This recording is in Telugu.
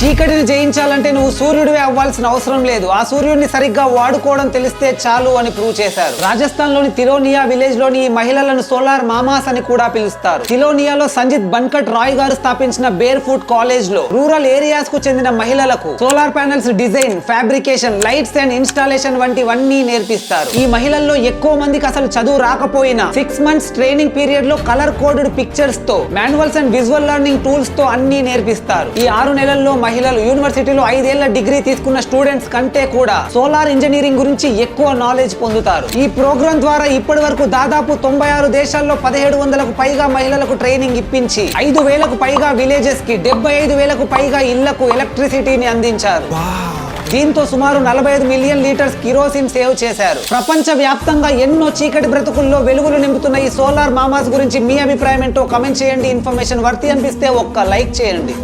చీకటిని జయించాలంటే నువ్వు సూర్యుడివే అవ్వాల్సిన అవసరం లేదు. ఆ సూర్యుడిని సరిగ్గా వాడుకోవడం తెలిస్తే చాలు అని ప్రూవ్ చేశారు. రాజస్థాన్లోని తిలోనియా విలేజ్లోని ఈ మహిళలను సోలార్ మామాస్ అని కూడా పిలుస్తారు. తిలోనియాలో సంజిత్ బన్కట్ రాయ్ గారు స్థాపించిన బేర్ ఫుట్ కాలేజ్లో రూరల్ ఏరియాస్కు చెందిన మహిళలకు solar panels design fabrication lights and installation వంటివన్నీ నేర్పిస్తారు. ఈ మహిళల్లో ఎక్కువ మందికి అసలు చదువు రాకపోయినా సిక్స్ మంత్స్ ట్రైనింగ్ పీరియడ్లో కలర్ కోడెడ్ పిక్చర్స్తో మాన్యువల్స్ అండ్ విజువల్ లెర్నింగ్ టూల్స్తో అన్ని నేర్పిస్తారు. ఈ ఆరు నెలల్లో మహిళలు యూనివర్సిటీలో ఐదేళ్ళ డిగ్రీ తీసుకున్న స్టూడెంట్స్ కంటే కూడా సోలార్ ఇంజనీరింగ్ గురించి ఎక్కువ నాలెడ్జ్ పొందుతారు. ఈ ప్రోగ్రామ్ ద్వారా ఇప్పటి వరకు దాదాపు తొంభై ఆరు దేశాల్లో పదిహేడు వందలకు పైగా మహిళలకు ట్రైనింగ్ ఇప్పించి ఐదు వేలకు పైగా విలేజెస్కి డెబ్బై ఐదు వేలకు పైగా ఇళ్ళకు ఎలక్ట్రిసిటీని అందించారు. దీంతో సుమారు నలభై ఐదు మిలియన్ లీటర్స్ కిరోసిన్ సేవ్ చేశారు. ప్రపంచ వ్యాప్తంగా ఎన్నో చీకటి బ్రతుకుల్లో వెలుగులు నింపుతున్న ఈ సోలార్ మామాస్ గురించి మీ అభిప్రాయం ఏంటో కమెంట్ చేయండి. ఇన్ఫర్మేషన్ వర్తి అనిపిస్తే ఒక్క లైక్ చేయండి.